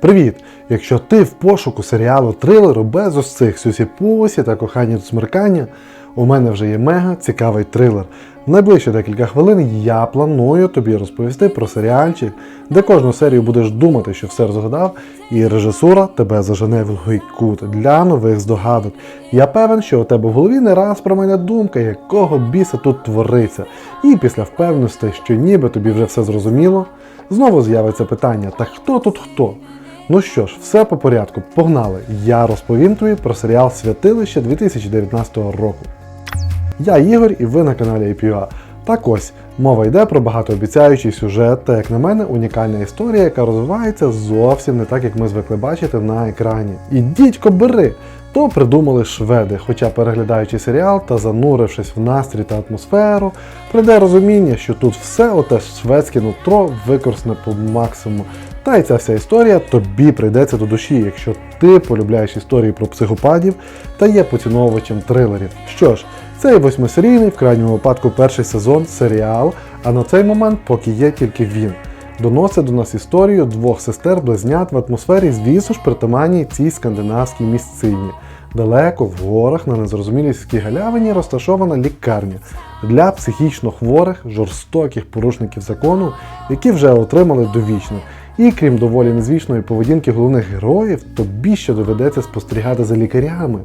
Привіт! Якщо ти в пошуку серіалу трилеру без ось цих сюсі-пусі та кохання до смеркання, у мене вже є мега цікавий трилер. В найближчі декілька хвилин я планую тобі розповісти про серіальчик, де кожну серію будеш думати, що все розгадав, і режисура тебе зажене в глухий кут для нових здогадок. Я певен, що у тебе в голові не раз про мене думка, якого біса тут твориться. І після впевненості, що ніби тобі вже все зрозуміло, знову з'явиться питання: так хто тут хто? Ну що ж, все по порядку, погнали! Я розповім тобі про серіал Святилище 2019 року. Я Ігор і ви на каналі IPA. Так ось, мова йде про багатообіцяючий сюжет та, як на мене, унікальна історія, яка розвивається зовсім не так, як ми звикли бачити на екрані. І дідько бери! То придумали шведи, хоча переглядаючи серіал та занурившись в настрій та атмосферу, прийде розуміння, що тут все оте шведське нутро використане по максимуму. Та й ця вся історія тобі прийдеться до душі, якщо ти полюбляєш історії про психопатів та є поціновувачем трилерів. Що ж, цей восьмисерійний, в крайньому випадку перший сезон серіал, а на цей момент поки є тільки він. Доносить до нас історію двох сестер-близнят в атмосфері, звісно ж, притаманній цій скандинавській місцині. Далеко в горах на незрозумілій галявині розташована лікарня для психічно хворих, жорстоких порушників закону, які вже отримали довічне. І крім доволі незвичної поведінки головних героїв, тобі ще доведеться спостерігати за лікарями.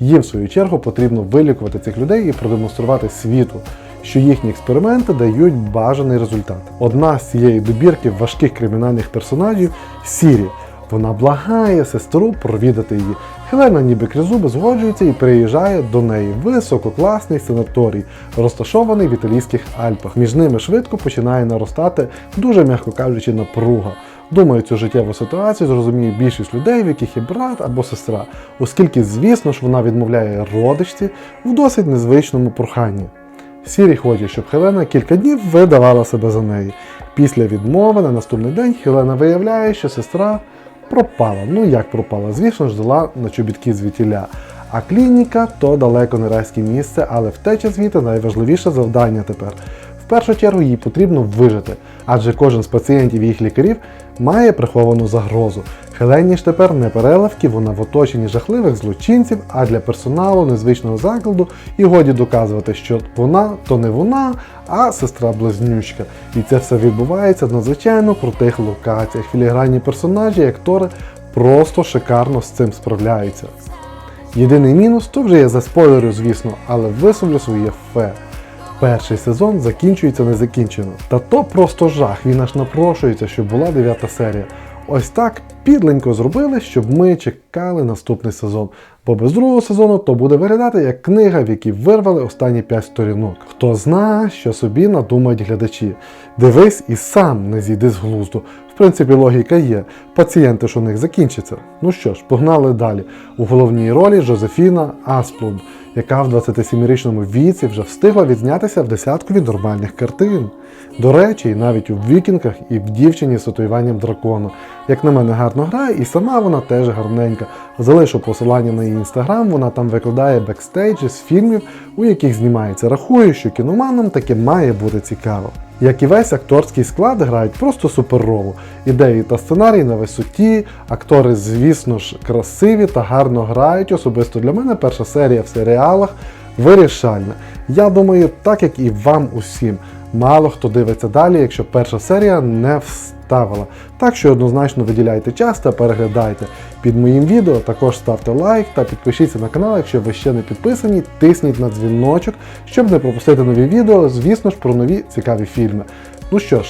Їм, в свою чергу, потрібно вилікувати цих людей і продемонструвати світу, що їхні експерименти дають бажаний результат. Одна з цієї добірки важких кримінальних персонажів Сірі. Вона благає сестру провідати її. Хелена ніби крізуби згоджується і переїжджає до неї висококласний санаторій, розташований в італійських Альпах. Між ними швидко починає наростати, дуже м'яко кажучи, напруга. Думаю, цю життєву ситуацію зрозуміє більшість людей, в яких є брат або сестра, оскільки, звісно ж, вона відмовляє родичці в досить незвичному проханні. Сірі хоче, щоб Хелена кілька днів видавала себе за неї. Після відмови на наступний день Хелена виявляє, що сестра пропала. Ну як пропала? Звісно ж, взяла на чобітки звітіля. А клініка то далеко не райське місце, але втеча звіта найважливіше завдання тепер. В першу чергу їй потрібно вижити, адже кожен з пацієнтів і їх лікарів має приховану загрозу. Хелені ж тепер не переливки, вона в оточенні жахливих злочинців, а для персоналу незвичного закладу і годі доказувати, що вона то не вона, а сестра-близнючка. І це все відбувається в надзвичайно крутих локаціях. Філігранні персонажі і актори просто шикарно з цим справляються. Єдиний мінус то вже я за спойлерю, звісно, але висловлю своє фе. Перший сезон закінчується незакінчено. Та то просто жах, він аж напрошується, щоб була дев'ята серія. Ось так підленько зробили, щоб ми чекали наступний сезон. Бо без другого сезону то буде виглядати як книга, в якій вирвали останні 5 сторінок. Хто зна, що собі надумають глядачі. Дивись і сам не зійди з глузду. В принципі, логіка є. Пацієнти ж у них закінчаться. Ну що ж, погнали далі. У головній ролі Жозефіна Асплунд, яка в 27-річному віці вже встигла відзнятися в десяткові нормальних картин. До речі, навіть у вікінгах і в дівчині з татуюванням дракона. Як на мене, гарно грає, і сама вона теж гарненька. Залишу посилання на її інстаграм, вона там викладає бекстейджі з фільмів, у яких знімається. Рахую, що кіноманам таке має бути цікаво. Як і весь акторський склад грають просто суперрову. Ідеї та сценарій на висоті, актори, звісно ж, красиві та гарно грають. Особисто для мене перша серія в серіалах вирішальна. Я думаю, так як і вам усім. Мало хто дивиться далі, якщо перша серія не вставила. Так що однозначно виділяйте час та переглядайте. Під моїм відео також ставте лайк та підпишіться на канал, якщо ви ще не підписані, тисніть на дзвіночок, щоб не пропустити нові відео, звісно ж, про нові цікаві фільми. Ну що ж,